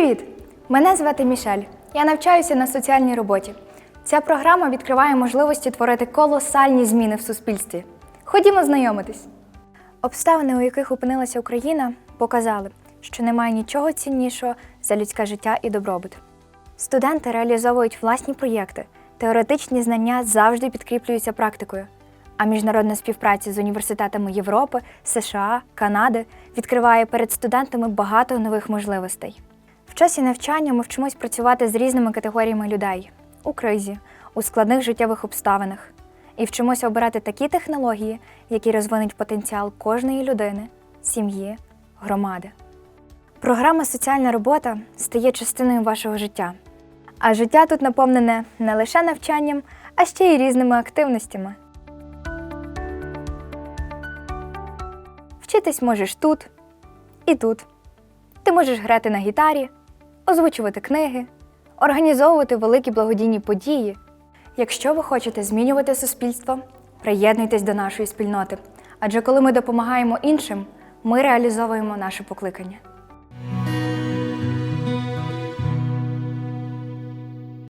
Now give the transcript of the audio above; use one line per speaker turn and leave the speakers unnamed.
Привіт! Мене звати Мішель. Я навчаюся на соціальній роботі. Ця програма відкриває можливості творити колосальні зміни в суспільстві. Ходімо знайомитись. Обставини, у яких опинилася Україна, показали, що немає нічого ціннішого за людське життя і добробут. Студенти реалізовують власні проєкти, теоретичні знання завжди підкріплюються практикою. А міжнародна співпраця з університетами Європи, США, Канади відкриває перед студентами багато нових можливостей. Часі навчання ми вчимось працювати з різними категоріями людей у кризі, у складних життєвих обставинах і вчимося обирати такі технології, які розвинуть потенціал кожної людини, сім'ї, громади. Програма Соціальна робота стає частиною вашого життя. А життя тут наповнене не лише навчанням, а ще й різними активностями. Вчитись можеш тут і тут. Ти можеш грати на гітарі, озвучувати книги, організовувати великі благодійні події. Якщо ви хочете змінювати суспільство, приєднуйтесь до нашої спільноти. Адже коли ми допомагаємо іншим, ми реалізовуємо наше покликання.